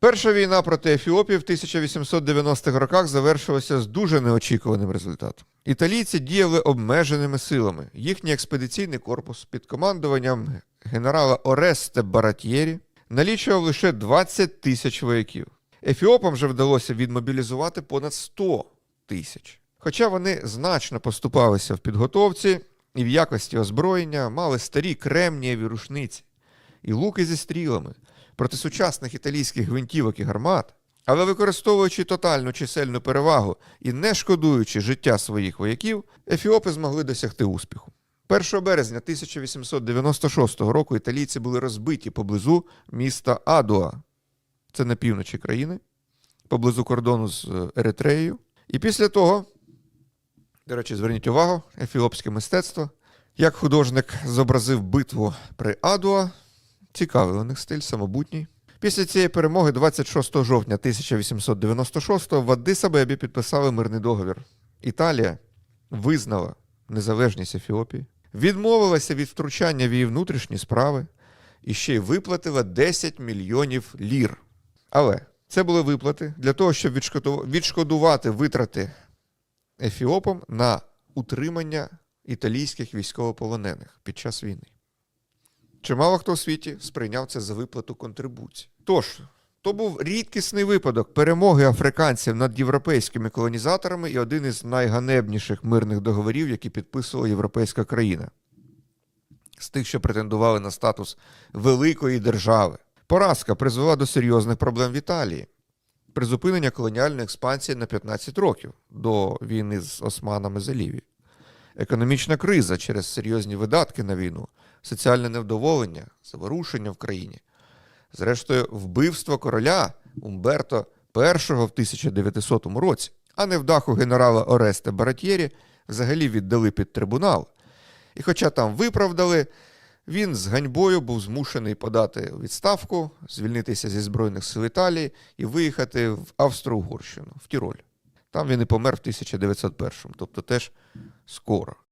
Перша війна проти Ефіопії в 1890-х роках завершилася з дуже неочікуваним результатом. Італійці діяли обмеженими силами. Їхній експедиційний корпус під командуванням генерала Оресте Баратьєрі налічував лише 20 тисяч вояків. Ефіопам же вдалося відмобілізувати понад 100 тисяч. Хоча вони значно поступалися в підготовці і в якості озброєння мали старі кремнієві рушниці і луки зі стрілами проти сучасних італійських гвинтівок і гармат, але використовуючи тотальну чисельну перевагу і не шкодуючи життя своїх вояків, ефіопи змогли досягти успіху. 1 березня 1896 року італійці були розбиті поблизу міста Адуа, це на півночі країни, поблизу кордону з е, Еритреєю. І після того, до речі, зверніть увагу, ефіопське мистецтво, як художник зобразив битву при Адуа, цікавий у них стиль, самобутній. Після цієї перемоги, 26 жовтня 1896-го, в Аддис-Абебі підписали мирний договір. Італія визнала незалежність Ефіопії, відмовилася від втручання в її внутрішні справи і ще й виплатила 10 мільйонів лір. Але це були виплати для того, щоб відшкодувати витрати Ефіопам на утримання італійських військовополонених під час війни. Чимало хто у світі сприйняв це за виплату контрибуцій. Тож, то був рідкісний випадок перемоги африканців над європейськими колонізаторами і один із найганебніших мирних договорів, які підписувала європейська країна. З тих, що претендували на статус великої держави. Поразка призвела до серйозних проблем в Італії. Призупинення колоніальної експансії на 15 років до війни з османами за Лівію. Економічна криза через серйозні видатки на війну, соціальне невдоволення, заворушення в країні. Зрештою, вбивство короля Умберто І в 1900 році, а невдаху генерала Оресте Баратьєрі взагалі віддали під трибунал. І хоча там виправдали, він з ганьбою був змушений подати відставку, звільнитися зі Збройних сил Італії і виїхати в Австро-Угорщину, в Тіроль. Там він і помер в 1901, тобто теж скоро.